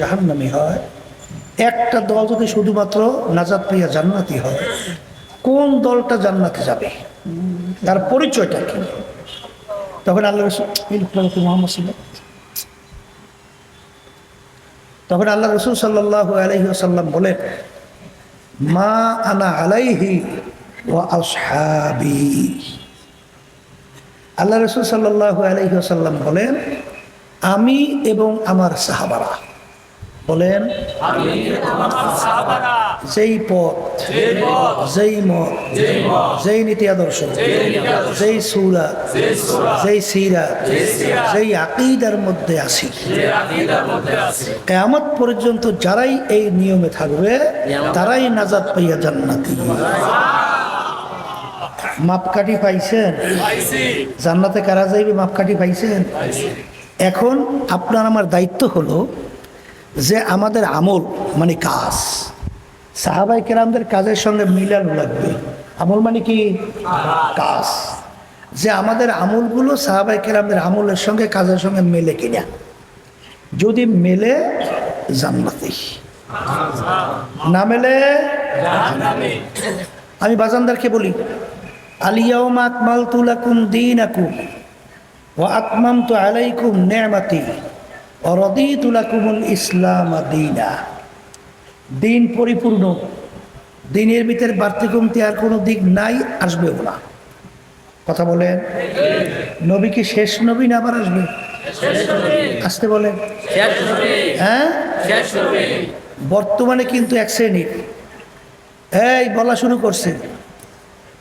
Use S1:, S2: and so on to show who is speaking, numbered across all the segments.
S1: জাহান্নামি হয়, একটা দল যদি শুধুমাত্র নাজাদ পাইয়া জান্নাতি হয়, কোন দলটা জান্নাতে যাবে? তার পরিচয়টা কি? তখন আল্লাহ রসুল তখন আল্লাহ রসুল সাল্লাহ আলহি আসাল্লাম বলেন, মা আনা আলাইহি ও আসহাবি। আল্লাহ রসুল সাল্লাহ আলহি আসাল্লাম বলেন, আমি এবং আমার সাহাবারা। বলেন, যেই পথ, যেই মত, যেই নীতি আদর্শ, যেই সুরা, যেই সিরা, যেই আকিদার মধ্যে আসি কেয়ামত পর্যন্ত যারাই এই নিয়মে থাকবে, তারাই নাজাদ পাইয়া জান্নাতি। মাপকাঠি পাইছেন? জান্নাতে কারা যাইবে মাপকাঠি পাইছেন? এখন আপনার আমার দায়িত্ব হলো যে আমাদের আমল মানে কাজ। সাহাবাই কেরামদের কাজের সঙ্গে মিলানো লাগবে। আমল মানে কি? কাজ। যে আমাদের আমলগুলো সাহাবাই কেরামদের আমলের সঙ্গে, কাজের সঙ্গে মেলে কিনা? যদি মেলে, জান্নাতি। না মেলে আমি বাজানদারকে বলি আলিয়াউম আকমাল তুলাকুম দিন আকুম ও আকমাম তো আলাইকুম নেমাতি। অরদিতু লাকুমুল ইসলাম দিনা। দিন পরিপূর্ণ। দিনের ভিতরে বাড়তি কমতি আর কোনো দিক নাই, আসবেও না। কথা বলেন। নবী কি শেষ নবী না আবার আসবে? আসতে বলেন। হ্যাঁ? বর্তমানে কিন্তু এক শ্রেণির এই, বলা শুরু করছে।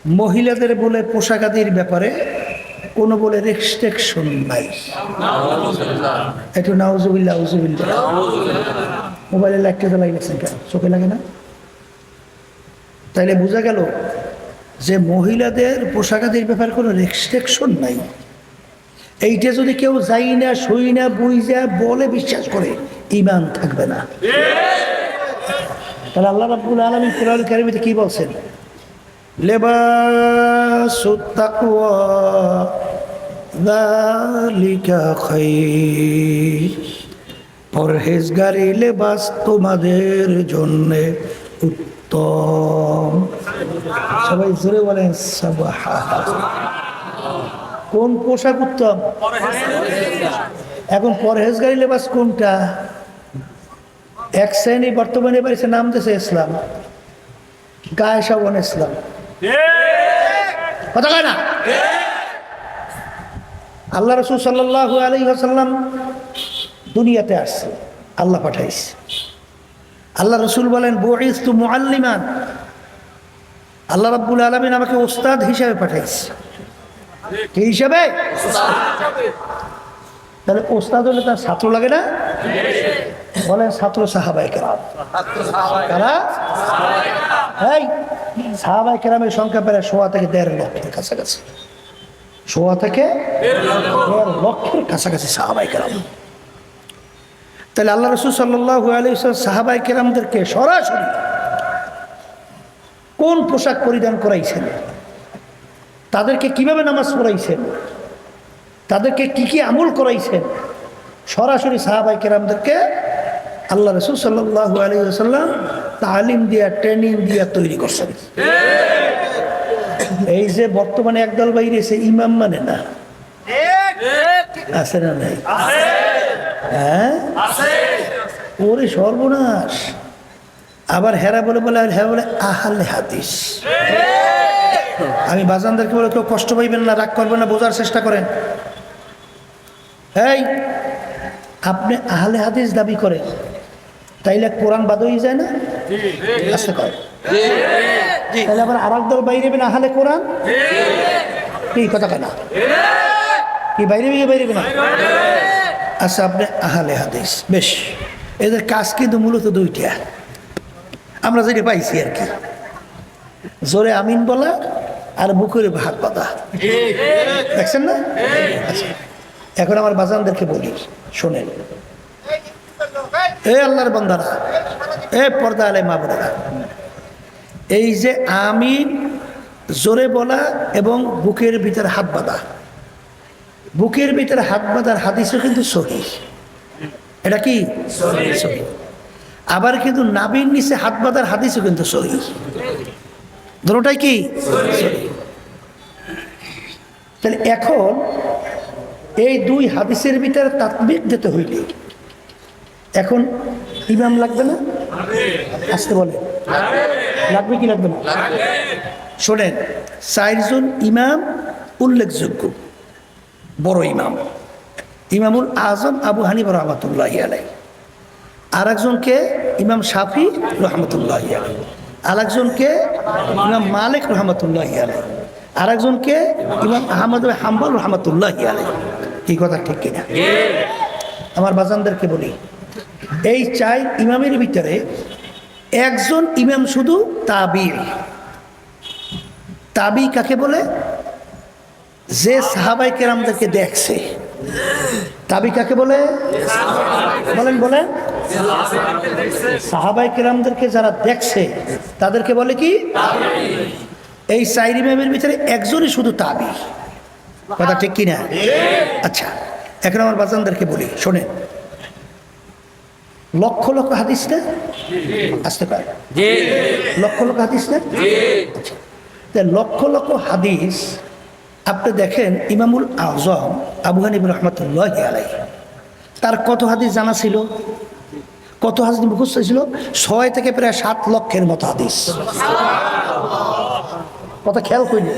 S1: মহিলাদের বলে পোশাকাদির ব্যাপারে কোনো বলে রেস্ট্রিকশন নাই। একটু নাউজুবিল্লা উজুবিল্লা মোবাইলে লাইটটা জ্বালাই গেছেন কেন? চোখে লাগে না? তাইলে বোঝা গেল যে মহিলাদের পোশাকাদির ব্যাপার কোনো রেস্ট্রিকশন নাই। এইটা যদি কেউ যাই না সই না বুঝ যা বলে বিশ্বাস করে ইমান থাকবে না। তাহলে আল্লাহ রাব্বুল আলমী কোরআন কারিমিতে কি বলছেন? লেবাসুত তাকওয়া। খাইর পরহেজগারি লেবাস তোমাদের জন্য উত্তম। সবাই জোরে বলেন কোন পোশাক উত্তম? এখন পরহেজগারি লেবাস কোনটা? এক শ্রেণি বর্তমানে বাড়িতে নাম দিয়েছে ইসলাম। গায়ে সাবন ইসলাম। কথা কয় না? আল্লাহ রসুল সাল্লাহ আলী আসাল্লাম দুনিয়াতে আসছে, আল্লাহ পাঠাইছে। আল্লাহ রসুল বলেন বইস তু মুআল্লিমান। আল্লাহ রাব্বুল আলমিন আমাকে ওস্তাদ হিসাবে পাঠাইছে। কি হিসাবে? তাহলে ওস্তাদ হলে তার ছাত্র লাগে না? বলেন, ছাত্র সাহাবাই কেরাম। কারা? এই সাহাবাই কেরামের সংখ্যা প্রায় সোয়া থেকে দেড় লক্ষের কাছাকাছি। সোয়া থেকে লক্ষের কাছাকাছি সাহাবাই কেরাম। তাহলে আল্লাহ রসুল সাল্লাহ আলী সাহাবাই কেরামদেরকে সরাসরি কোন পোশাক পরিধান করাইছেন? তাদেরকে কীভাবে নামাজ পড়াইছেন? তাদেরকে কি কি আমল করাইছেন? সরাসরি সাহাবাই কেরামদেরকে আল্লাহ রসুল সাল্লাহ আলী সাল্লাম তালিম দিয়া, ট্রেনিং দিয়া তৈরি করছেন। এই যে বর্তমানে একদল বাইরে সে ইমাম মানে না। আছে না নাই? হ্যাঁ? ওরে সর্বনাশ। আবার হেরা বলে বলে আর হ্যাঁ বলে আহালে হাদিস। আমি বাজানদেরকে বলে কেউ কষ্ট পাইবেন না রাগ করবেন না বোঝার চেষ্টা করেন। এই আপনি আহলে হাদিস দাবি করেন। তাইলে কোরআন বাদ হয়ে যায় না? আস্তে কয়। তাহলে আবার আর দল বাইরে না আহলে কোরআন? কি কথা কেনা কি বাইরে বাইরে না আচ্ছা আপনি আহলে হাদিস। বেশ। এদের কাজ কিন্তু মূলত দুইটা। আমরা যেটা পাইছি আর কি। জোরে আমিন বলা আর বুকুরে ভাত পাতা দেখছেন না? আচ্ছা। এখন আমার বাজানদেরকে বলি শোনেন। এ আল্লাহর বন্দারা এ পর্দা আলে মা বোনেরা। এই যে আমিন জোরে বলা এবং বুকের ভিতরে হাত বাঁধা। বুকের ভিতরে হাত বাঁধার হাদিসও কিন্তু সহি। এটা কি? সহি। আবার কিন্তু নাবির নিচে হাত বাঁধার হাদিসও কিন্তু সহি। দুটোটাই কি। তাহলে এখন এই দুই হাদিসের ভিতরে তাৎবিক দিতে হইলে এখন ইমাম লাগবে না? আসতে বলে। লাগবে কি লাগবে না? শোনেন চারজন ইমাম উল্লেখযোগ্য। বড় ইমাম। ইমামুল আজম আবু হানিফ রহমতুল্লাহ আলাই আর একজনকে ইমাম শাফি রহমতুল্লাহ আলাই আর একজনকে ইমাম মালিক রহমতুল্লাহ আলাই আর একজনকে ইমাম আহমদ হাম্বল রহমতুল্লাহ আলাই কি কথা ঠিক কিনা? আমার বাজানদেরকে বলি এই চাই ইমামের ভিতরে একজন ইমাম শুধু তাবি তাবি কাকে বলে? যে সাহাবাই কেরামদেরকে দেখছে। তাবি কাকে বলে? বলেন বলেন। সাহাবাই কেরামদেরকে যারা দেখছে তাদেরকে বলে কি? এই চাইর ইমামের ভিতরে একজনই শুধু তাবি। কথা ঠিক কিনা? আচ্ছা এখন আমার বাজানদেরকে বলি শোনেন। লক্ষ লক্ষ হাদিস না? আসতে পারে। লক্ষ লক্ষ হাদিস না। লক্ষ লক্ষ হাদিস আপনি দেখেন ইমামুল আজম আবু হানিব রহমতুল্লাহ আলাই তার কত হাদিস জানা ছিল? কত হাদিস মুখস্থ ছিল? ছয় থেকে প্রায় সাত লক্ষের মতো হাদিস। কথা খেয়াল করিনি।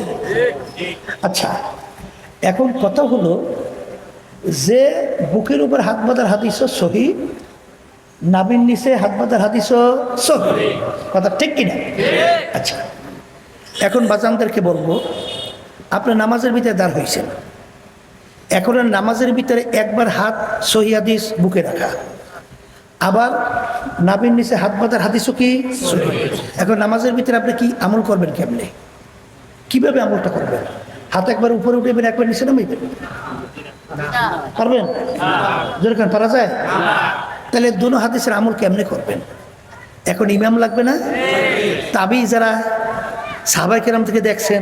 S1: আচ্ছা এখন কথা হলো যে বুকের উপর হাত বাঁধার হাদিসও সহি নাবিন নিচে হাত বাঁধার হাদিসও সহি। কথা ঠিক কিনা? আচ্ছা। এখন বাজানদেরকে বলব আপনি নামাজের ভিতরে দাঁড় হয়েছেন। এখন নামাজের ভিতরে একবার হাত সহি হাদিস বুকে রাখা। আবার নাবিন নিচে হাত বাঁধার হাদিসও কি? এখন নামাজের ভিতরে আপনি কি আমল করবেন কেমনে? কীভাবে আমলটা করবেন? হাত একবার উপরে উঠেবেন একবার নিচে নামাইবেন পারবেন? যেরকম পারা যায়? তাহলে দুনো হাদিসের আমল কেমনে করবেন? এখন ইমাম লাগবে না? তাবি যারা সাহাবাই কেরাম থেকে দেখছেন,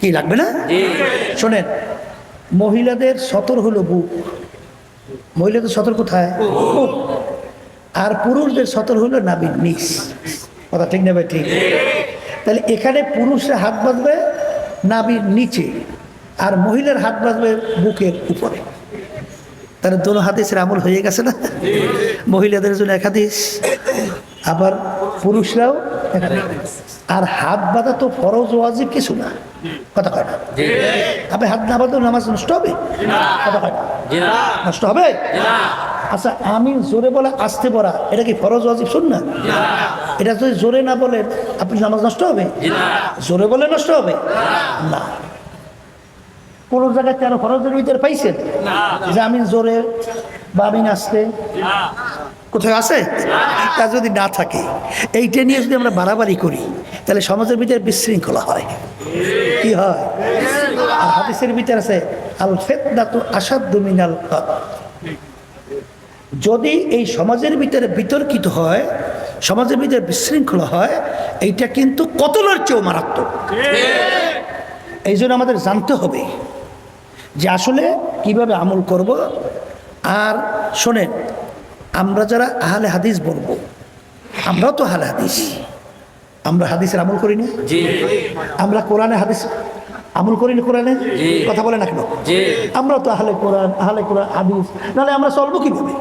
S1: কি লাগবে না? শোনেন, মহিলাদের সতর হলো বুক। মহিলাদের সতর কোথায়। আর পুরুষদের সতর হলো নাবির নিস কথা ঠিক নেবে ঠিক? তাহলে এখানে পুরুষরা হাত বাঁধবে নাবির নিচে, আর মহিলার হাত বাঁধবে বুকের উপরে। তাহলে দোনো হাদিসের আমল হয়ে গেছে না? মহিলাদের জন্য এক হাদিস আবার পুরুষরাও আর হাত বাঁধা তো ফরজ ওয়াজিব কিছু না। কথা কয় না? আপনি হাত না বাঁধলে নামাজ নষ্ট হবে? কথা কয় না? নষ্ট হবে? আচ্ছা আমি জোরে বলা আসতে পড়া এটা কি ফরজ ওয়াজিব শুন না। এটা যদি জোরে না বলেন আপনি নামাজ নষ্ট হবে? জোরে বলে নষ্ট হবে? না। কোন জায়গায় তেরো ফরজের ভিতরে পাইছেন? যে আমি জোরে বা আমি আসতে কোথায় আছে? তা যদি না থাকে এইটা নিয়ে যদি আমরা বাড়াবাড়ি করি তাহলে সমাজের ভিতরে বিশৃঙ্খলা হয়। কি হয়? আর হাদিসের ভিতরে আছে আল ফেতনাতু আসাদ্দু মিনাল। যদি এই সমাজের ভিতরে বিতর্কিত হয় সমাজের ভিতরে বিশৃঙ্খলা হয় এইটা কিন্তু কতলের চেয়েও মারাত্মক। এই জন্য আমাদের জানতে হবে যে আসলে কীভাবে আমল করব। আর শোনেন আমরা যারা আহলে হাদিস বলব আমরাও তো আহলে হাদিস। আমরা হাদিসের আমল করি না আমরা কোরআনে হাদিস আমল করি না কোরআনে কথা বলে না কেন? আমরা তো আহলে কোরআন আহলে কোরআন হাদিস নাহলে আমরা চলবো কীভাবে?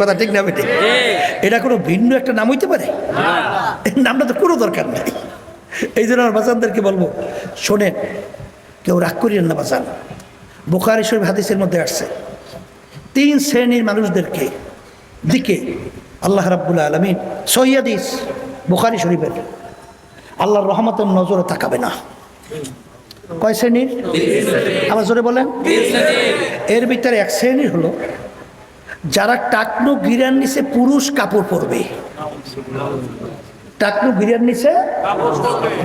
S1: কথা ঠিক না বেটে এটা কোনো ভিন্ন একটা নাম হইতে পারে? নামটা তো কোনো দরকার নেই। এই জন্য আমার বাজানদেরকে বলব শোনেন কেউ রাগ করিয়েন না, বাজান। বোখারি শরীফ হাদিসের মধ্যে আসছে, তিন শ্রেণির মানুষদেরকে দিকে আল্লাহ রাব্বুল আলমিন সৈয়াদিস বোখারি শরীফের। আল্লাহর রহমতের নজরে তাকাবে না। কয় শ্রেণির? আবার জোরে বলেন। এর ভিতরে এক শ্রেণির হলো, যারা টাকনু গিরার নিচে পুরুষ কাপড় পরবে। টাকনু গিরার নিচে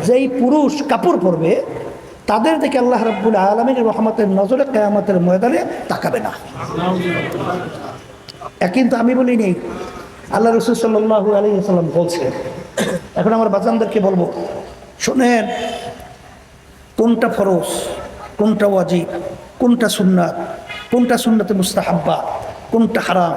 S1: যেই পুরুষ কাপড় পরবে তাদের দেখে আল্লাহ রাব্বুল আলমীর রহমতের নজরে কেয়ামতের ময়দানে তাকাবে না। কিন্তু আমি বলি নেই আল্লাহ রসুল সাল্লু আলী সাল্লাম বলছেন এখন আমার বাচ্চাদেরকে বলব, শোনেন, কোনটা ফরজ, কোনটা ওয়াজিব, কোনটা সুন্নাত, কোনটা সুন্নাতে মুস্তাহাব্বা, কোনটা হারাম?